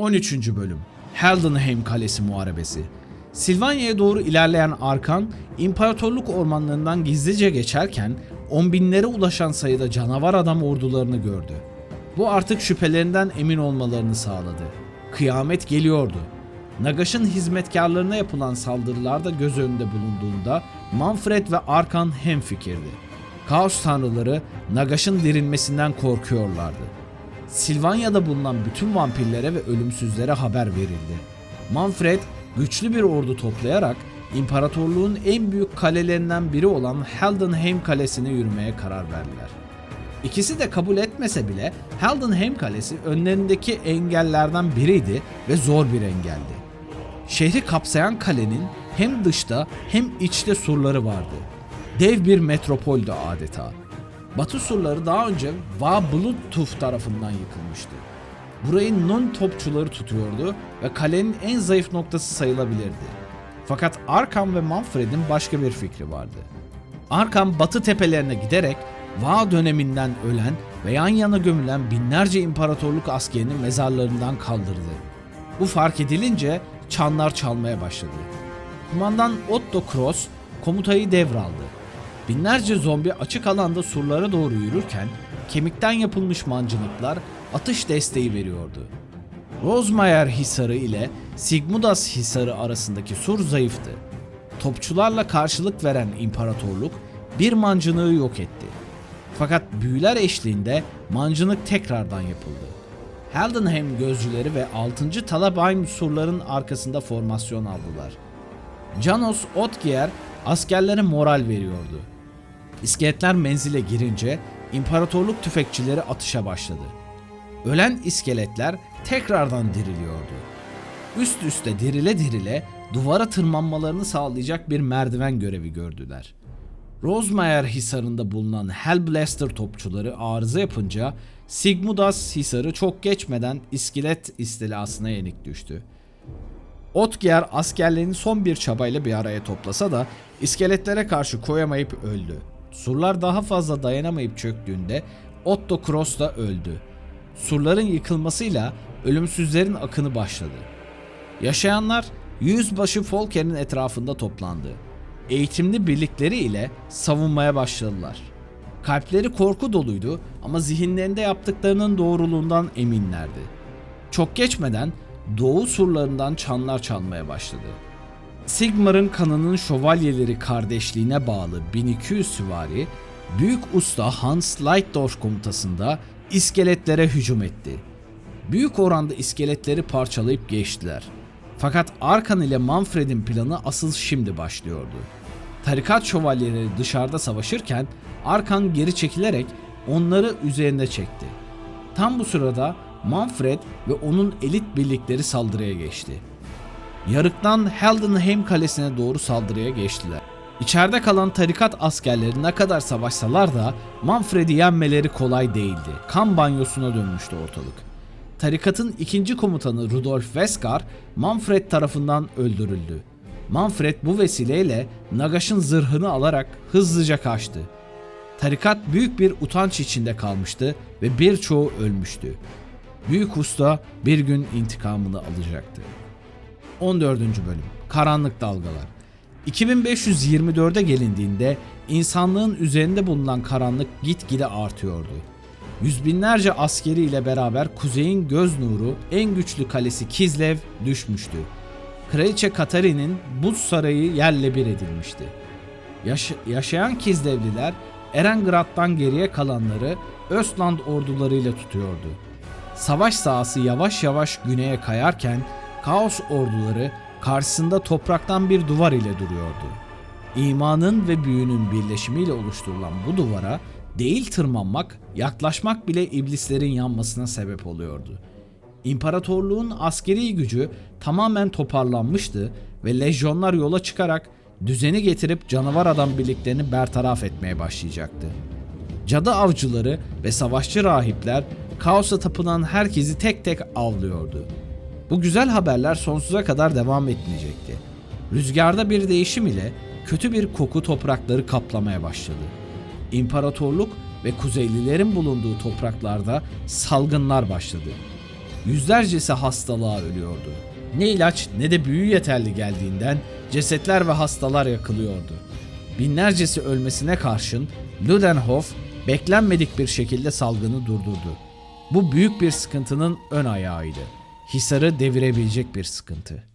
13. Bölüm Heldenheim Kalesi Muharebesi Silvanya'ya doğru ilerleyen Arkan, imparatorluk ormanlarından gizlice geçerken on binlere ulaşan sayıda canavar adam ordularını gördü. Bu artık şüphelerinden emin olmalarını sağladı. Kıyamet geliyordu. Nagaş'ın hizmetkarlarına yapılan saldırılarda göz önünde bulunduğunda Manfred ve Arkan hemfikirdi. Kaos tanrıları Nagaş'ın dirilmesinden korkuyorlardı. Silvanya'da bulunan bütün vampirlere ve ölümsüzlere haber verildi. Manfred güçlü bir ordu toplayarak imparatorluğun en büyük kalelerinden biri olan Heldenheim Kalesi'ne yürümeye karar verdiler. İkisi de kabul etmese bile Heldenheim Kalesi önlerindeki engellerden biriydi ve zor bir engeldi. Şehri kapsayan kalenin hem dışta hem içte surları vardı. Dev bir metropoldü adeta. Batı surları daha önce Va Bluetooth tarafından yıkılmıştı. Burayı Nun topçuları tutuyordu ve kalenin en zayıf noktası sayılabilirdi. Fakat Arkham ve Manfred'in başka bir fikri vardı. Arkham batı tepelerine giderek Va döneminden ölen ve yan yana gömülen binlerce imparatorluk askerini mezarlarından kaldırdı. Bu fark edilince çanlar çalmaya başladı. Kumandan Otto Cross komutayı devraldı. Binlerce zombi açık alanda surlara doğru yürürken kemikten yapılmış mancınıklar atış desteği veriyordu. Rosmayer Hisarı ile Sigmudas Hisarı arasındaki sur zayıftı. Topçularla karşılık veren imparatorluk bir mancınığı yok etti. Fakat büyüler eşliğinde mancınık tekrardan yapıldı. Heldenheim gözcüleri ve 6. Talabayn surların arkasında formasyon aldılar. Janos Otgier askerlere moral veriyordu. İskeletler menzile girince imparatorluk tüfekçileri atışa başladı. Ölen iskeletler tekrardan diriliyordu. Üst üste dirile dirile duvara tırmanmalarını sağlayacak bir merdiven görevi gördüler. Rosemayer Hisarı'nda bulunan Hellblaster topçuları arıza yapınca Sigmudas Hisarı çok geçmeden iskelet istilasına yenik düştü. Otgier askerlerini son bir çabayla bir araya toplasa da iskeletlere karşı koyamayıp öldü. Surlar daha fazla dayanamayıp çöktüğünde Otto Kroos da öldü. Surların yıkılmasıyla ölümsüzlerin akını başladı. Yaşayanlar yüzbaşı Folker'in etrafında toplandı. Eğitimli birlikleri ile savunmaya başladılar. Kalpleri korku doluydu ama zihinlerinde yaptıklarının doğruluğundan eminlerdi. Çok geçmeden doğu surlarından çanlar çalmaya başladı. Sigmar'ın kanının şövalyeleri kardeşliğine bağlı 1200 süvari, Büyük Usta Hans Leitdorf komutasında iskeletlere hücum etti. Büyük oranda iskeletleri parçalayıp geçtiler. Fakat Arkan ile Manfred'in planı asıl şimdi başlıyordu. Tarikat şövalyeleri dışarıda savaşırken Arkan geri çekilerek onları üzerine çekti. Tam bu sırada Manfred ve onun elit birlikleri saldırıya geçti. Yarıktan Heldenheim kalesine doğru saldırıya geçtiler. İçeride kalan tarikat askerleri ne kadar savaşsalar da Manfred'i yenmeleri kolay değildi. Kan banyosuna dönmüştü ortalık. Tarikatın ikinci komutanı Rudolf Veskar Manfred tarafından öldürüldü. Manfred bu vesileyle Nagaş'ın zırhını alarak hızlıca kaçtı. Tarikat büyük bir utanç içinde kalmıştı ve birçoğu ölmüştü. Büyük usta bir gün intikamını alacaktı. 14. bölüm Karanlık Dalgalar 2524'e gelindiğinde insanlığın üzerinde bulunan karanlık gitgide artıyordu. Yüz binlerce askeri ile beraber kuzeyin göz nuru en güçlü kalesi Kizlev düşmüştü. Kraliçe Katari'nin buz sarayı yerle bir edilmişti. Yaş- yaşayan Kizlevliler Erengrad'dan geriye kalanları Östland ordularıyla tutuyordu. Savaş sahası yavaş yavaş güneye kayarken Kaos orduları karşısında topraktan bir duvar ile duruyordu. İmanın ve büyünün birleşimiyle oluşturulan bu duvara değil tırmanmak, yaklaşmak bile iblislerin yanmasına sebep oluyordu. İmparatorluğun askeri gücü tamamen toparlanmıştı ve lejyonlar yola çıkarak düzeni getirip canavar adam birliklerini bertaraf etmeye başlayacaktı. Cadı avcıları ve savaşçı rahipler kaosa tapınan herkesi tek tek avlıyordu. Bu güzel haberler sonsuza kadar devam etmeyecekti. Rüzgarda bir değişim ile kötü bir koku toprakları kaplamaya başladı. İmparatorluk ve Kuzeylilerin bulunduğu topraklarda salgınlar başladı. yüzlercesi hastalığa ölüyordu. Ne ilaç ne de büyü yeterli geldiğinden cesetler ve hastalar yakılıyordu. Binlercesi ölmesine karşın Ludenhof beklenmedik bir şekilde salgını durdurdu. Bu büyük bir sıkıntının ön ayağıydı. Hisarı devirebilecek bir sıkıntı.